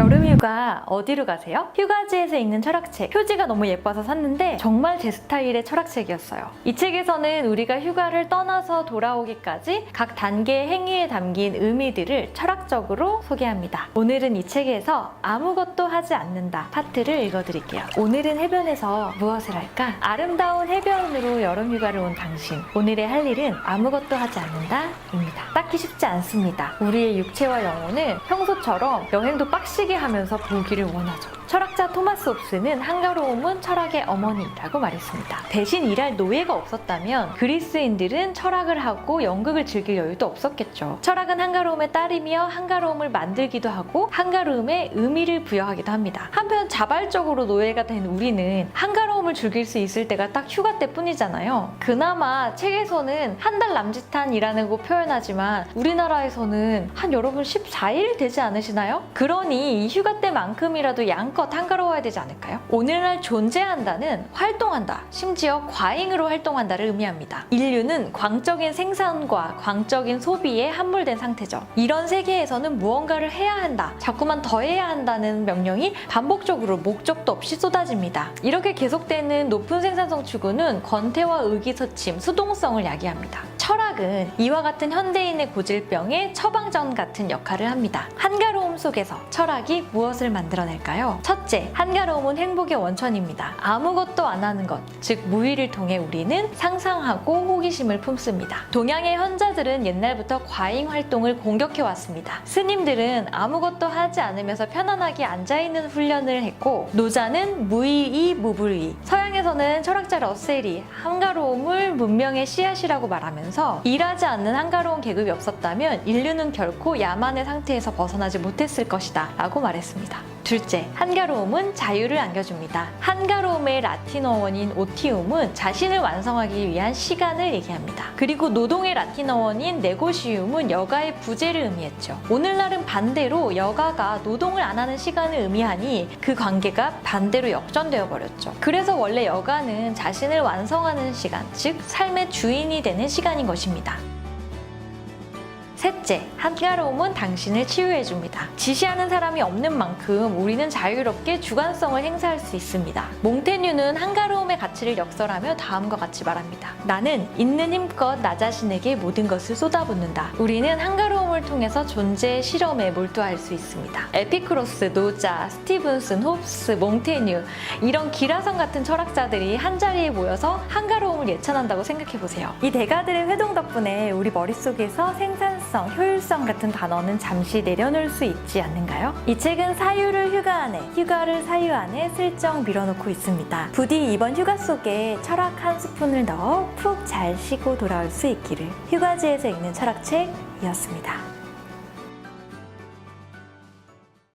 여름 휴가 어디로 가세요? 휴가지에서 읽는 철학책. 표지가 너무 예뻐서 샀는데 정말 제 스타일의 철학책이었어요. 이 책에서는 우리가 휴가를 떠나서 돌아오기까지 각 단계의 행위에 담긴 의미들을 철학적으로 소개합니다. 오늘은 이 책에서 아무것도 하지 않는다 파트를 읽어드릴게요. 오늘은 해변에서 무엇을 할까? 아름다운 해변으로 여름 휴가를 온 당신. 오늘의 할 일은 아무것도 하지 않는다입니다. 딱히 쉽지 않습니다. 우리의 육체와 영혼을 평소처럼 여행도 빡시게 하면서 보기를 원하죠. 철학자 토마스 홉스는 한가로움은 철학의 어머니라고 말했습니다. 대신 일할 노예가 없었다면 그리스인들은 철학을 하고 연극을 즐길 여유도 없었겠죠. 철학은 한가로움의 딸이며 한가로움을 만들기도 하고 한가로움에 의미를 부여하기도 합니다. 한편 자발적으로 노예가 된 우리는 한가로움 을 즐길 수 있을 때가 딱 휴가 때뿐이잖아요. 그나마 책에서는 한 달 남짓한이라고 표현하지만 우리나라에서는 한 여러분 14일 되지 않으시나요? 그러니 이 휴가 때만큼이라도 양껏 한가로워야 되지 않을까요? 오늘날 존재한다는 활동한다, 심지어 과잉으로 활동한다를 의미합니다. 인류는 광적인 생산과 광적인 소비에 함몰된 상태죠. 이런 세계에서는 무언가를 해야 한다, 자꾸만 더 해야 한다는 명령이 반복적으로 목적도 없이 쏟아집니다. 이렇게 계속 되는 높은 생산성 추구는 권태와 의기소침, 수동성을 야기합니다. 철학은 이와 같은 현대인의 고질병의 처방전 같은 역할을 합니다. 한가로움 속에서 철학이 무엇을 만들어낼까요? 첫째, 한가로움은 행복의 원천입니다. 아무것도 안 하는 것, 즉 무의를 통해 우리는 상상하고 호기심을 품습니다. 동양의 현자들은 옛날부터 과잉 활동을 공격해 왔습니다. 스님들은 아무것도 하지 않으면서 편안하게 앉아있는 훈련을 했고 노자는 무의이 무불의 서양에서는 철학자 러셀이 한가로움을 문명의 씨앗이라고 말하면서 일하지 않는 한가로운 계급이 없었다면 인류는 결코 야만의 상태에서 벗어나지 못했을 것이다 라고 말했습니다. 둘째, 한가로움은 자유를 안겨줍니다. 한가로움의 라틴어 원인 오티움은 자신을 완성하기 위한 시간을 얘기합니다. 그리고 노동의 라틴어 원인 네고시움은 여가의 부재를 의미했죠. 오늘날은 반대로 여가가 노동을 안 하는 시간을 의미하니 그 관계가 반대로 역전되어 버렸죠. 그래서 원래 여가는 자신을 완성하는 시간, 즉 삶의 주인이 되는 시간인 것입니다. 셋째, 한가로움은 당신을 치유해줍니다. 지시하는 사람이 없는 만큼 우리는 자유롭게 주관성을 행사할 수 있습니다. 몽테뉴는 한가로움의 가치를 역설하며 다음과 같이 말합니다. 나는 있는 힘껏 나 자신에게 모든 것을 쏟아붓는다. 우리는 한가로움을 통해서 존재의 실험에 몰두할 수 있습니다. 에피크로스, 노자, 스티븐슨, 홉스, 몽테뉴 이런 기라성 같은 철학자들이 한 자리에 모여서 한가로움을 예찬한다고 생각해보세요. 이 대가들의 회동 덕분에 우리 머릿속에서 생산 성, 효율성 같은 단어는 잠시 내려놓을 수 있지 않는가요? 이 책은 사유를 휴가 안에, 휴가를 사유 안에 슬쩍 밀어놓고 있습니다. 부디 이번 휴가 속에 철학 한 스푼을 넣어 푹 잘 쉬고 돌아올 수 있기를 휴가지에서 읽는 철학책이었습니다.